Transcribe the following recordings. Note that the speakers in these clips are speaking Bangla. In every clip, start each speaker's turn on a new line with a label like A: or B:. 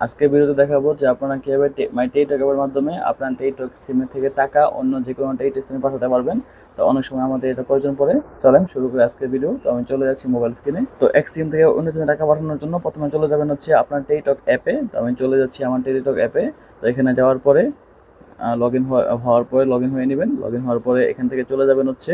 A: আজকে ভিডিওতে দেখাবো যে আপনারা কীভাবে মাই টেলিটক অ্যাপের মাধ্যমে আপনার টেট সিমে থেকে টাকা অন্য যে কোনো টেট সিমে পাঠাতে পারবেন। তো অনেক সময় আমাদের এটা প্রয়োজন পড়ে। চলেন শুরু করে আজকের ভিডিও তো আমি চলে যাচ্ছি মোবাইল স্ক্রিনে তো এক সিম থেকে অন্য সিমে টাকা পাঠানোর জন্য প্রথমে চলে যাবেন হচ্ছে আপনার টেলিটক অ্যাপে তো আমি চলে যাচ্ছি আমার টেলিটক অ্যাপে তো এখানে যাওয়ার পরে লগ ইন হওয়ার পরে লগ ইন হয়ে নেবেন। লগ ইন হওয়ার পরে এখান থেকে চলে যাবেন হচ্ছে,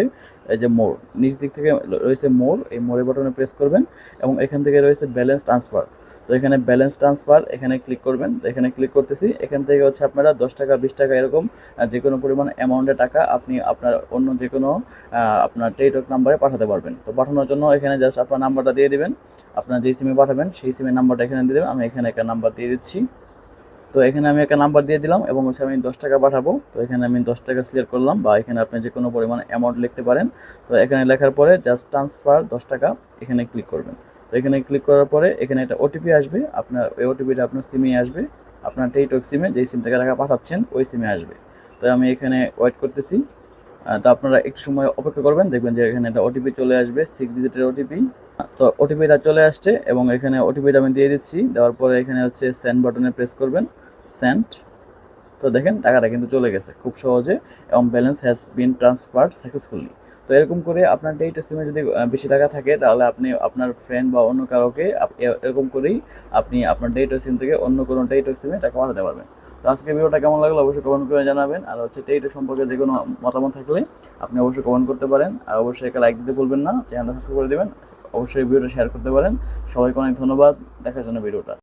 A: এই যে মোর নিচ দিক থেকে রয়েছে মোর এই মোরের বাটনে প্রেস করবেন এবং এখান থেকে রয়েছে ব্যালেন্স ট্রান্সফার তো এখানে ব্যালেন্স ট্রান্সফার এখানে ক্লিক করবেন। তো এখানে ক্লিক করতেছি। এখান থেকে হচ্ছে আপনারা দশ টাকা, বিশ টাকা এরকম যে কোনো পরিমাণ অ্যামাউন্টের টাকা আপনি আপনার অন্য যে কোনো আপনার টেলিটক নাম্বারে পাঠাতে পারবেন। তো পাঠানোর জন্য এখানে জাস্ট আপনার নাম্বারটা দিয়ে দিবেন। আপনার যেই সিমে পাঠাবেন, সেই সিমের নাম্বারটা এখানে দিয়ে দেবেন। আমি এখানে একটা নাম্বার দিয়ে দিচ্ছি। তো এখানে আমি একটা নাম্বার দিয়ে দিলাম এবং হচ্ছে আমি দশ টাকা পাঠাবো। তো এখানে আমি দশ টাকা সিলেক্ট করলাম বা এখানে আপনি যে কোনো পরিমাণ অ্যামাউন্ট লিখতে পারেন। তো এখানে লেখার পরে জাস্ট ট্রান্সফার দশ টাকা এখানে ক্লিক করবেন। তো এখানে ক্লিক করার পরে এখানে একটা ওটিপি আসবে। আপনার ওই ওটিপিটা আপনার সিমে আসবে। আপনার টেইটক সিমে যেই সিম থেকে টাকা পাঠাচ্ছেন, ওই সিমে আসবে। তো আমি এখানে ওয়েট করতেছি। তো আপনারা একটু সময় অপেক্ষা করবেন। দেখবেন যে এখানে একটা ওটিপি চলে আসবে সিক্স ডিজিটের ওটিপি তো ওটিপিটা চলে আসছে এবং এখানে ওটিপিটা আমি দিয়ে দিচ্ছি। দেওয়ার পরে এখানে হচ্ছে সেন্ড বাটনে প্রেস করবেন। সেন্ড তো দেখেন, টাকাটা কিন্তু চলে গেছে খুব সহজে এবং balance has been transferred successfully তো এরকম করে আপনার ডেটা সিমে যদি বেশি টাকা থাকে, তাহলে আপনি আপনার ফ্রেন্ড বা অন্য কারোকে এরকম করেই আপনি আপনার ডেটা সিম থেকে অন্য কোনো ডেটা সিমে টাকা পাঠাতে পারবেন। তো আজকে ভিডিওটা কেমন লাগল অবশ্যই কমেন্ট করে জানাবেন। আর হচ্ছে এটা সম্পর্কে যে কোনো মতামত থাকলে আপনি অবশ্যই কমেন্ট করতে পারেন। আর অবশ্যই একটা লাইক দিতে ভুলবেন না চ্যানেলটা সাবস্ক্রাইব করে দেবেন। অবশ্যই ভিডিওটা শেয়ার করতে পারেন। সবাইকে অনেক ধন্যবাদ। দেখার জন্য ভিডিওটা।